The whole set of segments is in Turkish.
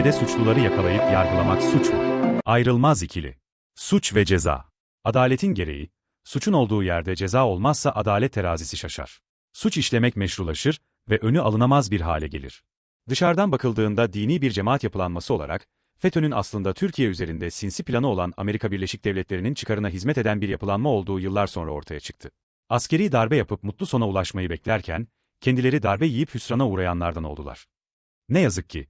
ülkede suçluları yakalayıp yargılamak suç mu? Ayrılmaz ikili. Suç ve ceza. Adaletin gereği, suçun olduğu yerde ceza olmazsa adalet terazisi şaşar. Suç işlemek meşrulaşır ve önü alınamaz bir hale gelir. Dışarıdan bakıldığında dini bir cemaat yapılanması olarak, FETÖ'nün aslında Türkiye üzerinde sinsi planı olan Amerika Birleşik Devletleri'nin çıkarına hizmet eden bir yapılanma olduğu yıllar sonra ortaya çıktı. Askeri darbe yapıp mutlu sona ulaşmayı beklerken, kendileri darbe yiyip hüsrana uğrayanlardan oldular. Ne yazık ki,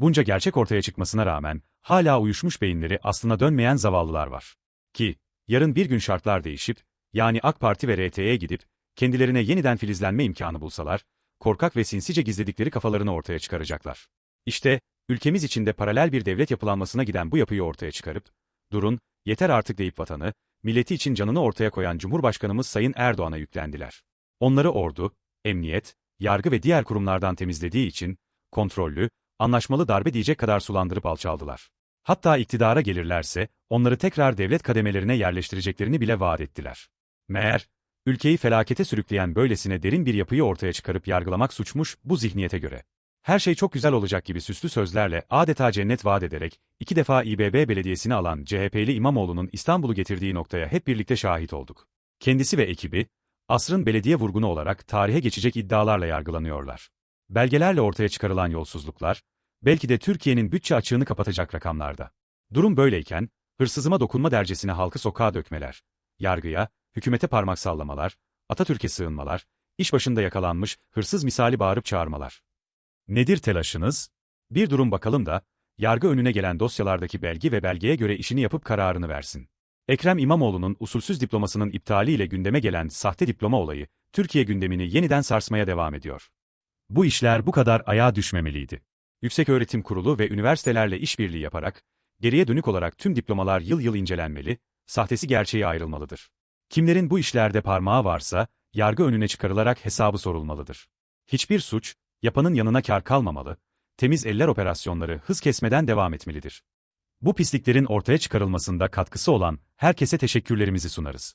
bunca gerçek ortaya çıkmasına rağmen, hala uyuşmuş beyinleri aslına dönmeyen zavallılar var. Ki, yarın bir gün şartlar değişip, yani AK Parti ve RT'ye gidip, kendilerine yeniden filizlenme imkanı bulsalar, korkak ve sinsice gizledikleri kafalarını ortaya çıkaracaklar. İşte, ülkemiz içinde paralel bir devlet yapılanmasına giden bu yapıyı ortaya çıkarıp, durun, yeter artık deyip vatanı, milleti için canını ortaya koyan Cumhurbaşkanımız Sayın Erdoğan'a yüklendiler. Onları ordu, emniyet, yargı ve diğer kurumlardan temizlediği için, kontrollü, anlaşmalı darbe diyecek kadar sulandırıp alçaldılar. Hatta iktidara gelirlerse, onları tekrar devlet kademelerine yerleştireceklerini bile vaat ettiler. Meğer, ülkeyi felakete sürükleyen böylesine derin bir yapıyı ortaya çıkarıp yargılamak suçmuş bu zihniyete göre. Her şey çok güzel olacak gibi süslü sözlerle adeta cennet vaat ederek, iki defa İBB belediyesini alan CHP'li İmamoğlu'nun İstanbul'u getirdiği noktaya hep birlikte şahit olduk. Kendisi ve ekibi, asrın belediye vurgunu olarak tarihe geçecek iddialarla yargılanıyorlar. Belgelerle ortaya çıkarılan yolsuzluklar, belki de Türkiye'nin bütçe açığını kapatacak rakamlarda. Durum böyleyken, hırsızıma dokunma dercesine halkı sokağa dökmeler, yargıya, hükümete parmak sallamalar, Atatürk'e sığınmalar, iş başında yakalanmış, hırsız misali bağırıp çağırmalar. Nedir telaşınız? Bir durum bakalım da, yargı önüne gelen dosyalardaki belge ve belgeye göre işini yapıp kararını versin. Ekrem İmamoğlu'nun usulsüz diplomasının iptaliyle gündeme gelen sahte diploma olayı, Türkiye gündemini yeniden sarsmaya devam ediyor. Bu işler bu kadar ayağa düşmemeliydi. Yükseköğretim Kurulu ve üniversitelerle işbirliği yaparak, geriye dönük olarak tüm diplomalar yıl yıl incelenmeli, sahtesi gerçeği ayrılmalıdır. Kimlerin bu işlerde parmağı varsa, yargı önüne çıkarılarak hesabı sorulmalıdır. Hiçbir suç, yapanın yanına kar kalmamalı, temiz eller operasyonları hız kesmeden devam etmelidir. Bu pisliklerin ortaya çıkarılmasında katkısı olan herkese teşekkürlerimizi sunarız.